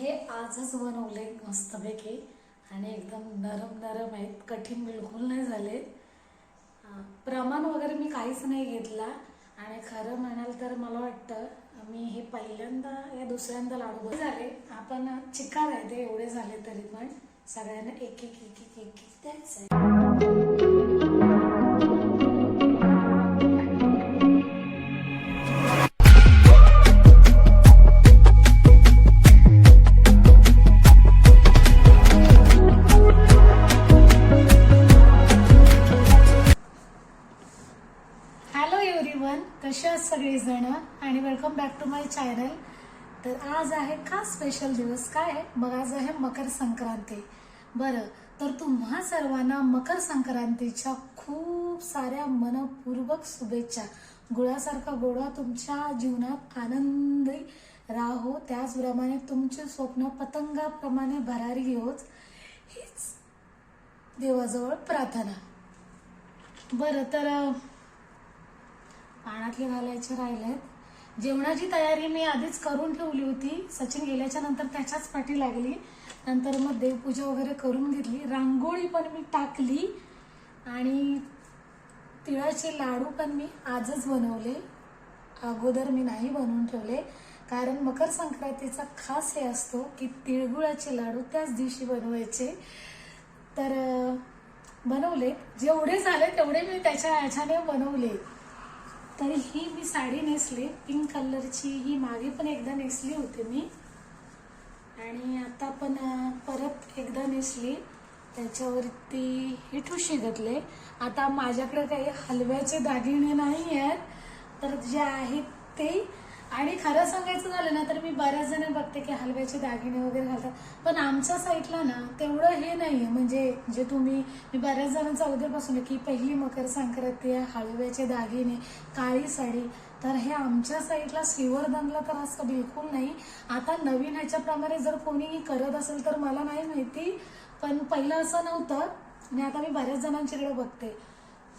हे आजच बनवले मस्तपैकी आणि एकदम नरम नरम आहेत. कठीण बिलकुल नाही झाले प्रमाण वगैरे मी काहीच नाही घेतला. आणि खरं म्हणाल तर मला वाटतं मी हे पहिल्यांदा या दुसऱ्यांदा लाडू झाले. आपण चिकार आहे ते एवढे झाले तरी पण. सगळ्यांना एक एक एक एक एक एक द्यायचं आहे एव्हरीवन सगळेजण आणि welcome back to my channel तर आज आहे खास स्पेशल दिवस? काय आहे? मग आज आहे मकर संक्रांती. बरं तर तुम्हा सर्वांना मकर संक्रांतीच्या खूप साऱ्या मनपूर्वक शुभेच्छा. गुळासारखा गोडा तुमच्या जीवनात आनंदी राहो. त्याचप्रमाणे तुमचे स्वप्न पतंगाप्रमाणे भरारी होत हीच देवाजवळ प्रार्थना. बरं तर अं, पाण्यातले घालायचे राहिले जेवणाची तयारी मी आधीच करून ठेवली होती. सचिन गेल्याच्यानंतर त्याच्याच पाठी लागली. नंतर मग देवपूजा वगैरे करून घेतली. रांगोळी पण मी टाकली. आणि तिळाचे लाडू पण मी आजच बनवले. अगोदर मी नाही बनवून ठेवले. कारण मकर संक्रांतीचा खास हे असतो की तिळगुळाचे लाडू त्याच दिवशी बनवायचे. तर बनवले जेवढे झाले तेवढे मी त्याच्या ह्याच्याने बनवले. तर ही मी साडी नेसली पिंक कलरची ही मागे पण एकदा नेसली होती मी. आणि आता पण परत एकदा नेसली. त्याच्यावरती हे ठुशी घातले. आता माझ्याकडे काही हलव्याचे दागिने नाही आहेत तर जे आहेत ते आणि खरं सांगायचं झालं ना तर मी बऱ्याच जण बघते की हलव्याचे दागिने वगैरे घालतात. पण आमच्या साईडला ना तेवढं हे नाही आहे म्हणजे जे तुम्ही मी बऱ्याच जणांचा उद्यापासून की पहिली मकर संक्रांती आहे हलव्याचे दागिने काळी साडी तर हे आमच्या साईडला श्रीवर्धनला तर असं बिलकुल नाही. आता नवीन ह्याच्याप्रमाणे जर कोणी करत असेल तर मला नाही माहिती पण पहिलं असं नव्हतं. आणि आता मी बऱ्याच जणांच्याकडे बघते.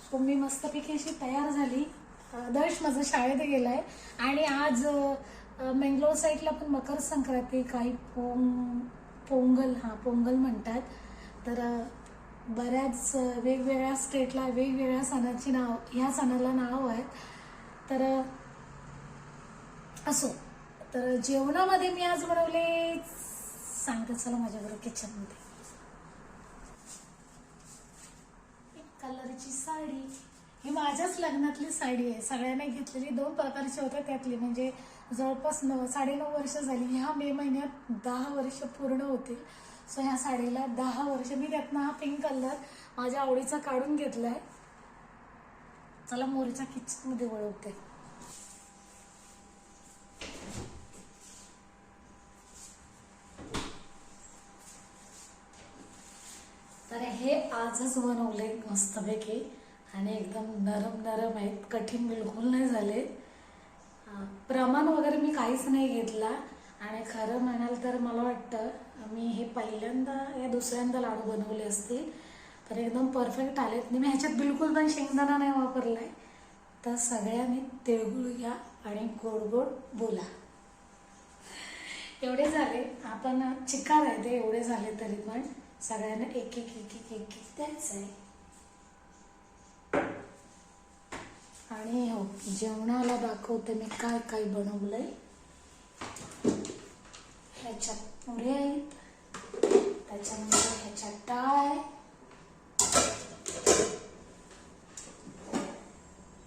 सो मी मस्तपैकी अशी तयार झाली. दर्श माझं शाळेत गेलाय. आणि आज मेंगलोर साईडला पण मकर संक्रांती काही पोंग पोंगल हा पोंगल म्हणतात. तर बऱ्याच वेगवेगळ्या स्टेटला वेगवेगळ्या सणाची नाव ह्या सणाला नाव आहेत. तर असो. तर जेवणामध्ये मी आज बनवले सांगते चला माझ्याबरोबर किचनमध्ये एक कलरची साडी ही माझ्याच लग्नातली साडी आहे. सगळ्यांना घेतलेली. दोन प्रकारची होत्या त्यातली. म्हणजे जवळपास नऊ साडेनऊ वर्ष झाली. ह्या मे महिन्यात दहा वर्ष पूर्ण होतील. सो ह्या साडीला दहा वर्ष. मी त्यातनं हा पिंक कलर माझ्या आवडीचा काढून घेतलाय. चला मोरीच्या किचनमध्ये वळवते. तर हे आजच बनवले मस्तपैकी आणि एकदम नरम नरम आहेत. कठीण बिलकुल नाही झाले. प्रमाण वगैरे मी काहीच नाही घेतला. आणि खरं म्हणाल तर मला वाटतं मी हे पहिल्यांदा या दुसऱ्यांदा लाडू बनवले असतील तर एकदम परफेक्ट आलेत. मी ह्याच्यात बिलकुल पण शेंगदाणा नाही वापरला आहे तर सगळ्यांनी तिळगुळ घ्या आणि गोड गोड बोला. एवढे झाले. आपण चिकार आहे ते एवढे झाले तरी पण. सगळ्यांना एक एक एक एक एक द्यायचं आहे आणि हो जेवणाला दाखवते मी काय काय बनवलंय. ह्याच्यात पुरे आहेत. त्याच्यानंतर ह्याच्यात डाळ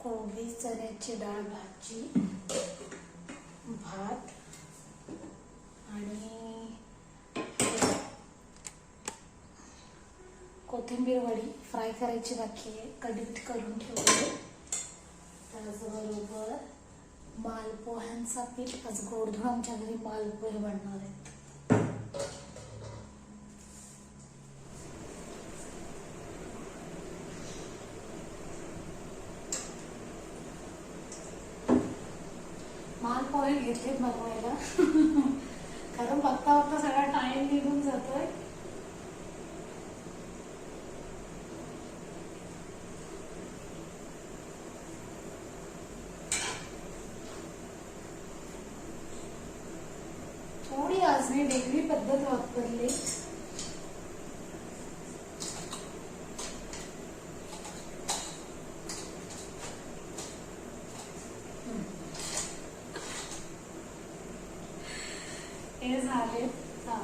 कोबी चण्याची डाळ भाजी भात आणि कोथिंबीर वडी. फ्राय करायची बाकी आहे. कढीत करून ठेवली त्याचबरोबर मालपोह्यांचा पीठ आज गोडधोड आमच्या घरी मालपोहे बनणार आहेत. मालपोहे घेतलेत बनवायला. कारण बघता बघता सगळा टाइम निघून जातोय. थोडी आज मी वेगळी पद्धत वापरली हे झाले हा.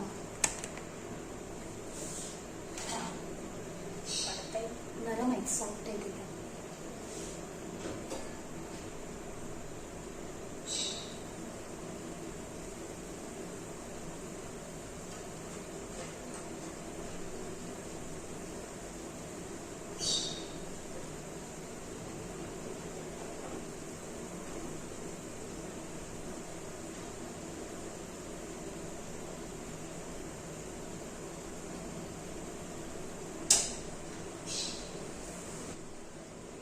हा. पडतंय. नरम आहे सॉफ्ट आहे तिथे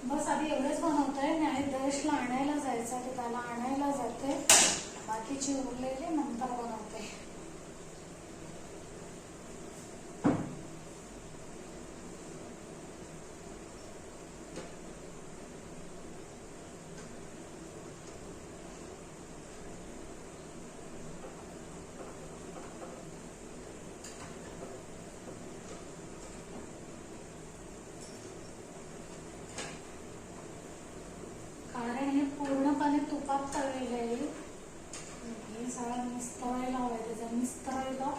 बस आधी एवढेच बनवतोय नाही दशला आणायला त्याला आणायला जाते. बाकीचे उरलेले नंतर बनवते कारण हे पूर्णपणे तुपात तळलेलं आहे हे सगळं मिस्तळायला आहे त्याचा मिस्तळायला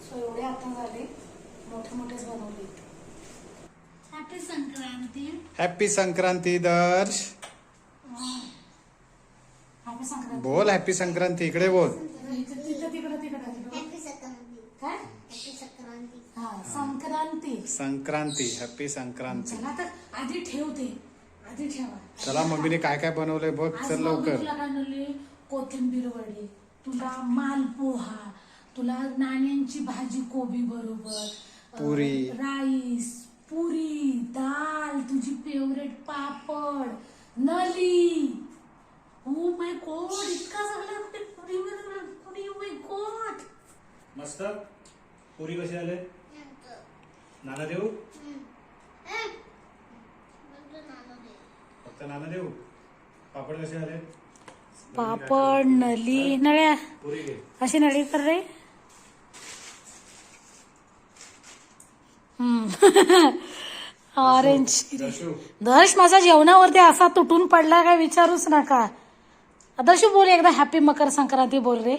सो एवढे आता झाले मोठे मोठेच बनवले. हॅपी संक्रांती हॅपी संक्रांती दर्श. हॅपी संक्रांती बोल हॅपी संक्रांती इकडे बोल. तिथं तिथं तिकडं तिकडं तिकडं. हॅपी संक्रांती काय? हॅपी संक्रांती हा संक्रांती संक्रांती हॅपी संक्रांती चला तर आधी ठेवते आधी ठेवा. चला मम्मीने काय काय बनवलंय बघ चल लवकर. तुला कोथिंबीर वडी. तुला मालपोहा. तुला नाण्यांची भाजी कोबी बरोबर. पुरी. राईस पुरी दाल तुझी फेवरेट पापड नली. ओ माय गॉड इतका सगळा पुरी पुरी माय गॉड मस्त. पुरी कशी आले नाना देऊ फक्त नाना देऊ पापड कसे आले पापड नली नळ्या. अशी नळी कर रे? ऑरेंज दर्शू दर्श. माझा जेवणावरती असा तुटून पडला काय विचारूच नका. दर्श बोल एकदा हॅपी मकर संक्रांती बोल रे.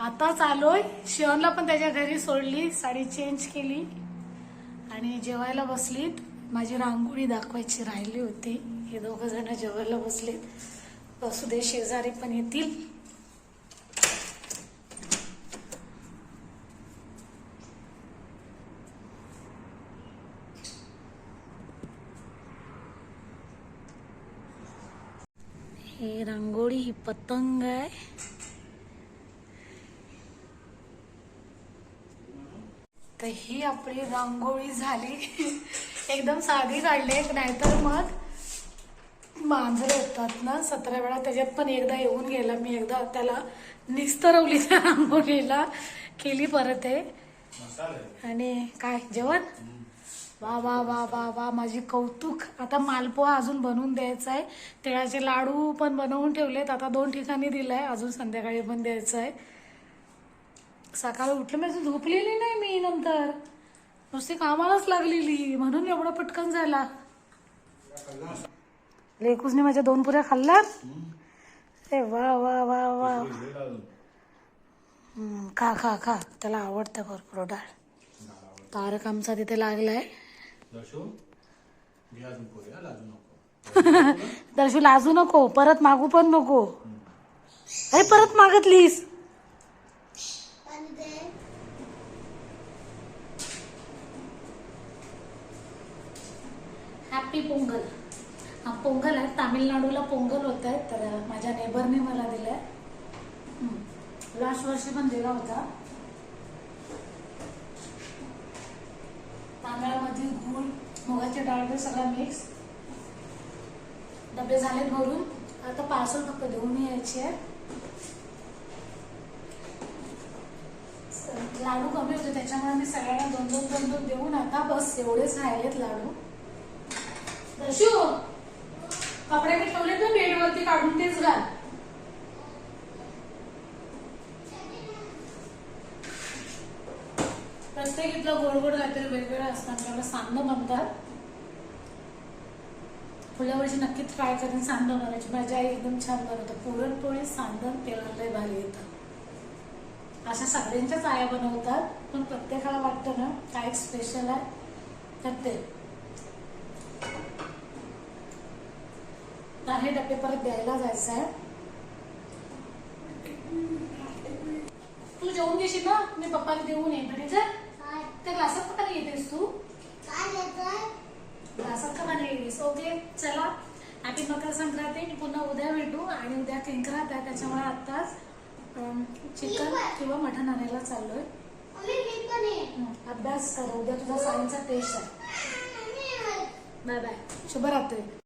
आताच आलोय शिवनला पण त्याच्या घरी सोडली साडी चेंज केली. आणि जेवायला बसलीत. माझी रांगोळी दाखवायची राहिली होती. हे दोघं जण जेवायला बसलीत. बसू दे शेजारी पण येतील. हे रांगोळी ही पतंग आहे. तर ही आपली रांगोळी झाली. एकदम साधी काढली नाहीतर मग मांजर येतात ना सतरा वेळा त्याच्यात पण एकदा येऊन गेला मी एकदा त्याला निस्तरवली त्या रांगोळीला केली परत आहे आणि काय जेवण? वा वा वा वा वा माझी कौतुक. आता मालपोहा अजून बनवून द्यायचा आहे तिळाचे लाडू पण बनवून ठेवलेत. आता दोन ठिकाणी दिलंय. अजून संध्याकाळी पण द्यायचं आहे सकाळी उठलं मी अजून झोपलेली नाही मी नंतर. नुसती कामालाच लागलेली. म्हणून एवढा पटकन झाला. लेकूजने माझ्या दोन पुऱ्या खाल्ल्या? अरे वा वा वा वा. खा खा खा. त्याला आवडतं भरपूर डाळ. तारक आमचा तिथे लागलाय. दर्शू घे अजून पुरी हा लाजू नको. दर्शू लाजू नको परत मागू पण नको. अरे परत मागतलीस. पाणी दे हॅपी पोंगल हा पोंगल आहे. तामिळनाडूला पोंगल होत आहे तर माझ्या नेबरने मला दिलाय. लास्ट वर्षी पण दिला होता. तांदळामध्ये गूळ मुगाची डाळ सगळा मिक्स डबे झालेत भरून. आता पार्सल फक्त देऊन यायची आहे लाडू कमी होते त्याच्यामुळे मी सगळ्यांना दोन दोन दोन दोन देऊन आता बस एवढेच राहिलेत लाडू. दशू कपडे मी ठेवले तू बेडवरती काढून तेच घाल. प्रत्येक इथलं गोड गोड काहीतरी वेगवेगळं असतात त्याला सांदं बनतात पुढल्या वर्षी नक्कीच ट्राय करेन सांदं बनवायची माझी आई एकदम छान बनवतं. पुरणपोळी सांदण तेलात भारी येतं अशा सगळ्यांच्याच आया बनवतात. पण प्रत्येकाला वाटतं ना काय स्पेशल आहे. तर ते. हे डबे परत द्यायला जायचं आहे. तू जेवून घेशील ना? मी पप्पाला देऊन येईन. ठीक आहे? त्या ग्लासात का नाही येतेस तू ग्लासात का नाही येतेस ओके चला. हॅपी मकर संक्रांती पुन्हा उद्या भेटू आणि उद्या किंक्रात आहे त्याच्यामुळे आत्ताच चिकन किंवा मटण आणायला चाललोय. अभ्यास कर उद्या तुझा सायन्सचा टेस्ट आहे. बाय बाय शुभरात्री.